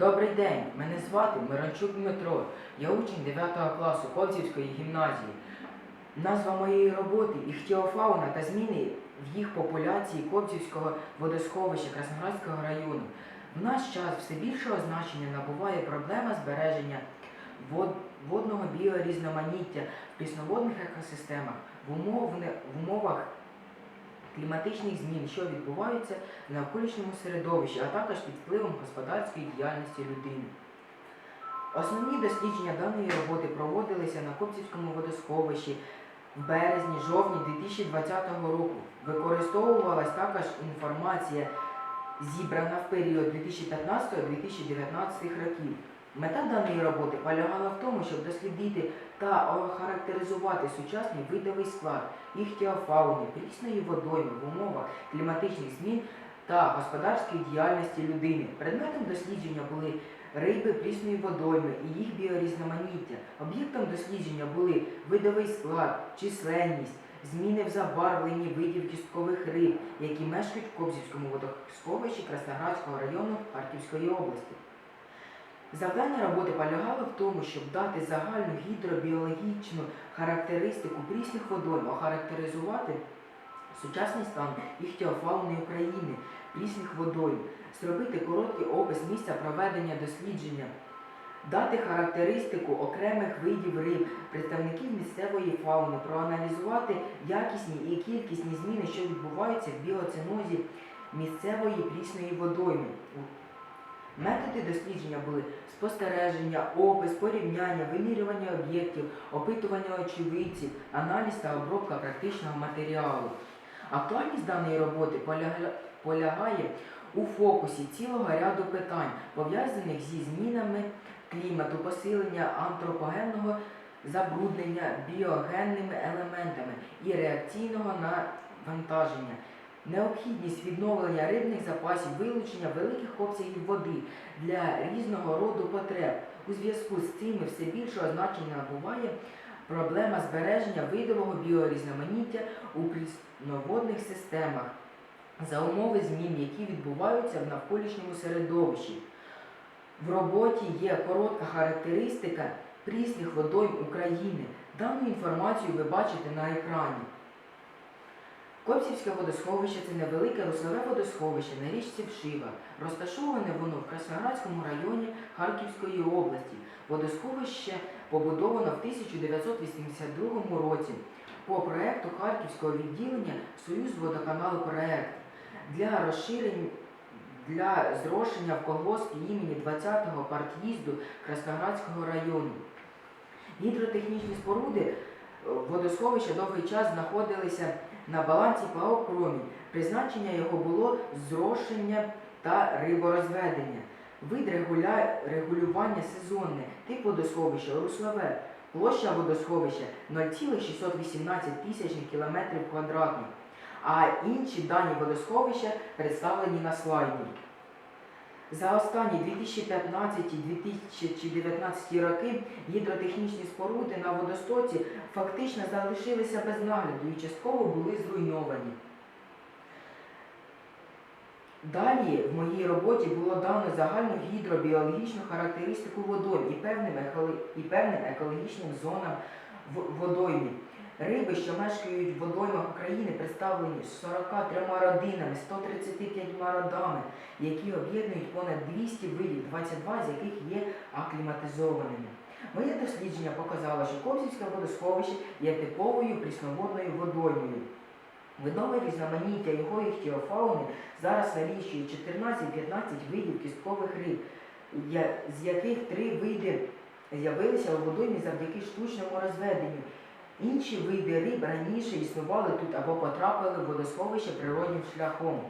Добрий день, мене звати Миранчук Дмитро. Я учень 9 класу Ковцівської гімназії. Назва моєї роботи іхтіофауна та зміни в їх популяції Ковцівського водосховища Красноградського району. В наш час все більшого значення набуває проблема збереження вод- водного біорізноманіття в прісноводних екосистемах в умовах кліматичних змін, що відбуваються в навколишньому середовищі, а також під впливом господарської діяльності людини. Основні дослідження даної роботи проводилися на Копцівському водосховищі в березні-жовтні 2020 року. Використовувалась також інформація, зібрана в період 2015-2019 років. Мета даної роботи полягала в тому, щоб дослідити та охарактеризувати сучасний видовий склад іхтіофауни, прісної водойми в умовах кліматичних змін та господарської діяльності людини. Предметом дослідження були риби прісної водойми і їх біорізноманіття. Об'єктом дослідження були видовий склад, численність, зміни в забарвленні видів кісткових риб, які мешкають в Кобзівському водосховищі Красноградського району Харківської області. Завдання роботи полягало в тому, щоб дати загальну гідробіологічну характеристику прісних водойм, охарактеризувати сучасний стан іхтіофауни України, прісних водойм, зробити короткий опис місця проведення дослідження, дати характеристику окремих видів риб, представників місцевої фауни, проаналізувати якісні і кількісні зміни, що відбуваються в біоцинозі місцевої прісної водойми. Методи дослідження були спостереження, опис, порівняння, вимірювання об'єктів, опитування очевидців, аналіз та обробка практичного матеріалу. Актуальність даної роботи полягає у фокусі цілого ряду питань, пов'язаних зі змінами клімату, посилення антропогенного забруднення біогенними елементами і реакційного навантаження, необхідність відновлення рибних запасів, вилучення великих обсягів води для різного роду потреб. У зв'язку з цим все більшого значення набуває проблема збереження видового біорізноманіття у прісноводних системах за умови змін, які відбуваються в навколишньому середовищі. В роботі є коротка характеристика прісних водойм України. Дану інформацію ви бачите на екрані. Копсівське водосховище це невелике руслове водосховище на річці Вшива. Розташоване воно в Красноградському районі Харківської області. Водосховище побудовано в 1982 році по проекту Харківського відділення Союз водоканалу проект для розширення для зрошення в колгоспі імені 20-го парт'їзду Красноградського району. Гідротехнічні споруди е, водосховища довгий час знаходилися на балансі ПАО «Промінь». Призначення його було зрошення та риборозведення. Вид регуля... регулювання сезонне, тип водосховища руслове, площа водосховища 0,618 тисячних кілометрів квадратних, а інші дані водосховища представлені на слайді. За останні 2015-2019 роки гідротехнічні споруди на водостоці фактично залишилися без нагляду і частково були зруйновані. Далі в моїй роботі було дано загальну гідробіологічну характеристику водойм і певним, екологічним зонам в. Риби, що мешкають в водоймах України, представлені 43 родинами, 135 родами, які об'єднують понад 200 видів, 22 з яких є акліматизованими. Моє дослідження показало, що Кобзівське водосховище є типовою прісноводною водоймою. Видове різноманіття його іхтіофауни зараз налічує 14-15 видів кісткових риб, з яких три види з'явилися у водоймі завдяки штучному розведенню. Інші види риб раніше існували тут або потрапили в водосховище природнім шляхом.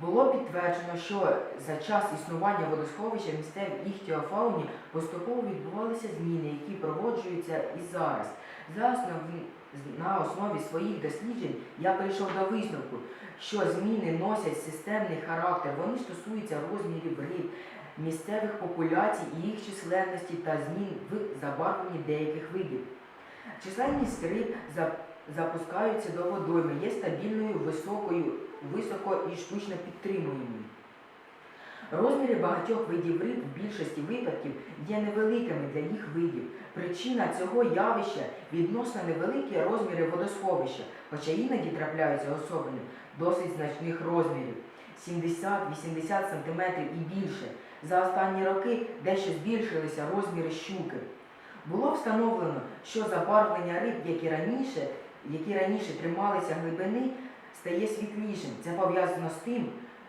Було підтверджено, що за час існування водосховища місцевій іхтіофауні поступово відбувалися зміни, які проводжуються і зараз. За основі, на основі своїх досліджень я прийшов до висновку, що зміни носять системний характер, вони стосуються розмірів риб, місцевих популяцій і їх численності та змін в забарвленні деяких видів. Численність риб запускаються до водойми, є стабільною, високою, високо і штучно підтримуємою. Розміри багатьох видів риб в більшості випадків є невеликими для їх видів. Причина цього явища відносно невеликі розміри водосховища, хоча іноді трапляються особини досить значних розмірів 70-80 см і більше. За останні роки дещо збільшилися розміри щуки. Було встановлено, що забарвлення риб, які раніше, які раніше трималися глибини, стає світлішим. Це пов'язано з тим,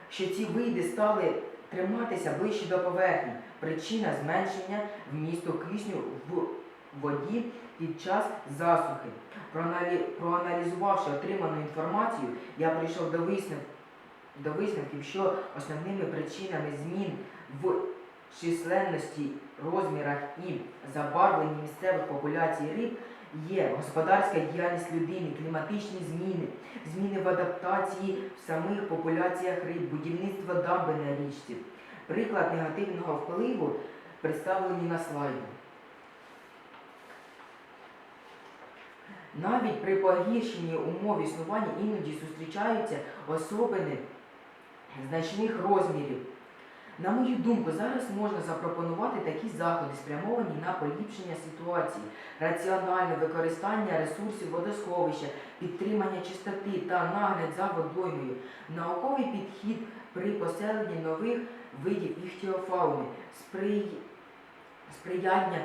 що ці види стали триматися ближче до поверхні. Причина зменшення вмісту кисню в воді під час засухи. Проаналізувавши отриману інформацію, я прийшов до висновків, до висновків, що основними причинами змін в численності, розмірах і забарвленні місцевих популяцій риб є господарська діяльність людини, кліматичні зміни, зміни в адаптації в самих популяціях риб, будівництво дамби на річці. Приклад негативного впливу представлені на слайді. Навіть при погіршенні умов існування іноді зустрічаються особини значних розмірів. На мою думку, зараз можна запропонувати такі заходи, спрямовані на поліпшення ситуації, раціональне використання ресурсів водосховища, підтримання чистоти та нагляд за водоймою, науковий підхід при поселенні нових видів іхтіофауни, сприй... сприяння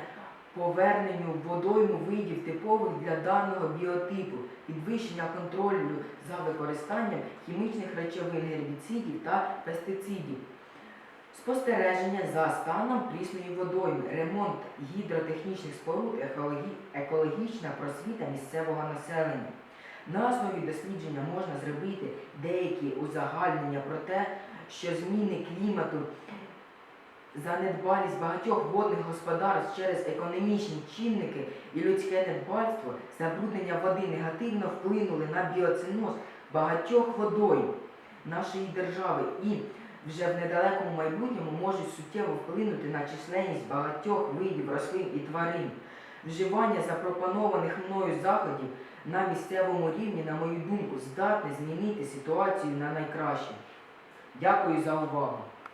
поверненню водойму видів типових для даного біотипу, підвищення контролю за використанням хімічних речовин, гербіцидів та пестицидів. Спостереження за станом прісної водойми, ремонт гідротехнічних споруд, екологічна просвіта місцевого населення. На основі дослідження можна зробити деякі узагальнення про те, що зміни клімату, занедбалість багатьох водних господарств через економічні чинники і людське недбальство, забруднення води негативно вплинули на біоциноз багатьох водойм нашої держави і вже в недалекому майбутньому можуть суттєво вплинути на численність багатьох видів рослин і тварин. Вживання запропонованих мною заходів на місцевому рівні, на мою думку, здатне змінити ситуацію на найкраще. Дякую за увагу.